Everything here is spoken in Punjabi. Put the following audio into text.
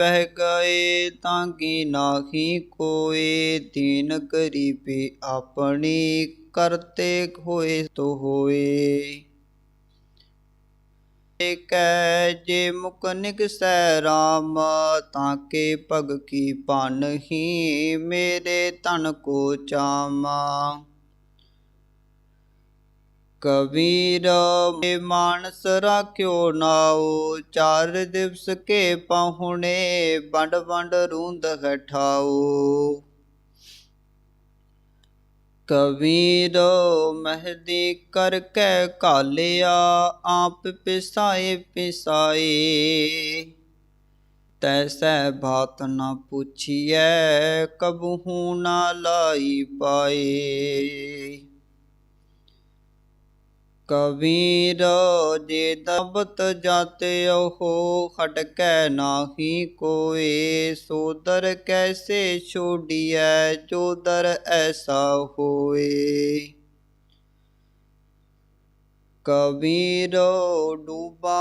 ਪਹਿ ਗਏ ਤਾਂ ਕੀ ਨਾਹੀ ਕੋਏ? ਦੀਨ ਗਰੀਬੀ ਆਪਣੀ ਕਰਤੇ ਹੋਏ ਤੋ ਹੋਏ। ਕੈ ਜੇ ਮੁਕਨਿਕ ਨਿਕਸੈ ਰਾਮ, ਤਾਂ ਕੇ ਪਗ ਕੀ ਪਾਨਹੀ ਮੇਰੇ ਤਨ ਕੋ ਚਾਮਾ। ਕਬੀਰ ਮੇ ਮਾਨਸ ਰਾਖਿਓ ਨਾਉ, ਚਾਰ ਦਿਵਸ ਕੇ ਪਾਹੁਣੇ, ਵੰਡ ਵੰਡ ਰੂੰਦ ਹਠਾਓ ਕਬੀਰ ਮਹਦੀ ਕਰ ਕੈ ਕਾਲਿਆ ਆਪ ਪਿਸਾਏ ਪਿਸਾਏ। ਤੈਸੈ ਬਾਤ ਨਾ ਪੁੱਛੀਐ, ਕਬਹੂ ਨਾ ਲਾਈ ਪਾਏ। ਕਬੀਰ ਜੇ ਦਬਤ ਜਾਤੇ ਹੋ ਖਟਕੈ ਨਾਹੀ ਕੋਏ ਸੋ ਦਰ ਕੈਸੇ ਛੋੜੀਐ ਜੋ ਦਰ ਐਸਾ ਹੋਏ। ਕਬੀਰ ਡੂਬਾ